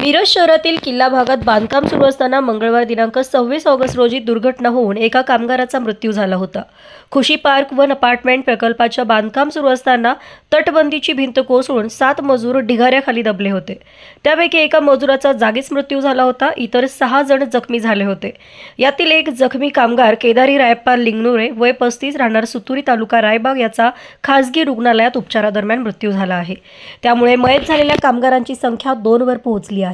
मिरज शहरातील किल्ला भागात बांधकाम सुरू असताना मंगळवार दिनांक सव्वीस ऑगस्ट रोजी दुर्घटना होऊन एका कामगाराचा मृत्यू झाला होता. खुशी पार्क वन अपार्टमेंट प्रकल्पाच्या बांधकाम सुरू असताना तटबंदीची भिंत कोसळून सात मजूर ढिगाऱ्याखाली दबले होते. त्यापैकी एका मजुराचा जागीच मृत्यू झाला होता. इतर सहा जण जखमी झाले होते. यातील एक जखमी कामगार केदारी रायप्पा लिंगनुरे वय पस्तीस राहणार सुतुरी तालुका रायबाग याचा खासगी रुग्णालयात उपचारादरम्यान मृत्यू झाला आहे. त्यामुळे मयत झालेल्या कामगारांची संख्या दोनवर पोहोचली आहे.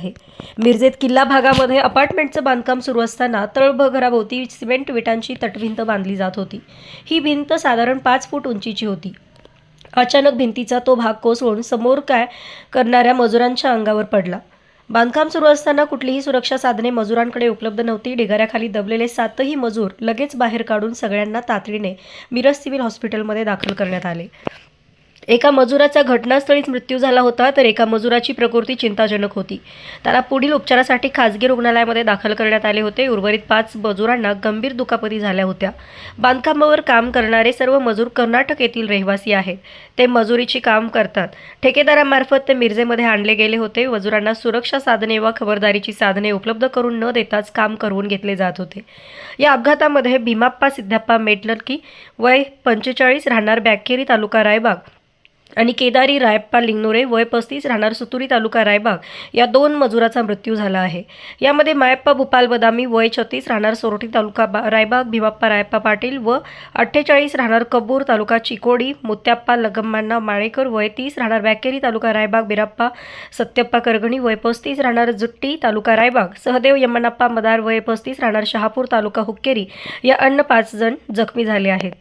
मिरजेत किल्ला भागामध्ये अपार्टमेंटचं बांधकाम सुरू असताना तळभघराभोवती सिमेंट विटांची तटभिंत बांधली जात होती. ही भिंत साधारण पाच फूट उंचीची होती. अचानक भिंतीचा तो भाग कोसळून समोर काय करणाऱ्या मजुरांच्या अंगावर पडला. बांधकाम सुरू असताना कुठलीही सुरक्षा साधने मजुरांकडे उपलब्ध नव्हती. ढिगाऱ्याखाली दबलेले सातही मजूर लगेच बाहेर काढून सगळ्यांना तातडीने मिरज सिव्हिल हॉस्पिटलमध्ये दाखल करण्यात आले. एका मजुराचा घटनास्थळीच मृत्यू झाला होता तर एका मजुराची प्रकृती चिंताजनक होती. त्याला पुढील उपचारासाठी खासगी रुग्णालयामध्ये दाखल करण्यात आले होते. उर्वरित पाच मजुरांना गंभीर दुखापती झाल्या होत्या. बांधकामावर काम करणारे सर्व मजूर कर्नाटक येथील रहिवासी आहेत. ते मजुरीची काम करतात. ठेकेदारामार्फत ते मिरजेमध्ये आणले गेले होते. मजुरांना सुरक्षा साधने व खबरदारीची साधने उपलब्ध करून न देताच काम करवून घेतले जात होते. या अपघातामध्ये भीमाप्पा सिद्धप्पा मेटलकी वय पंचेचाळीस राहणार बॅकेरी तालुका रायबाग. आणि केदारी रायप्पा लिंगनोरे वय पस्तीस राहणार सुतुरी तालुका रायबाग या दोन मजुराचा मृत्यू झाला आहे. यामध्ये मायप्पा भूपाल बदामी वय छत्तीस राहणार सोरठी तालुका बा रायबाग भीमाप्पा रायप्पा पाटील व अठ्ठेचाळीस राहणार कबूर तालुका चिकोडी मुत्याप्पा लगम्मांना माळेकर वय तीस राहणार बॅकेरी तालुका रायबाग बिराप्पा सत्यप्पा करगणी वय पस्तीस राहणार जुट्टी तालुका रायबाग सहदेव यमनप्पा मदार वय पस्तीस राहणार शहापूर तालुका हुक्केरी या अन्य पाच जण जखमी झाले आहेत.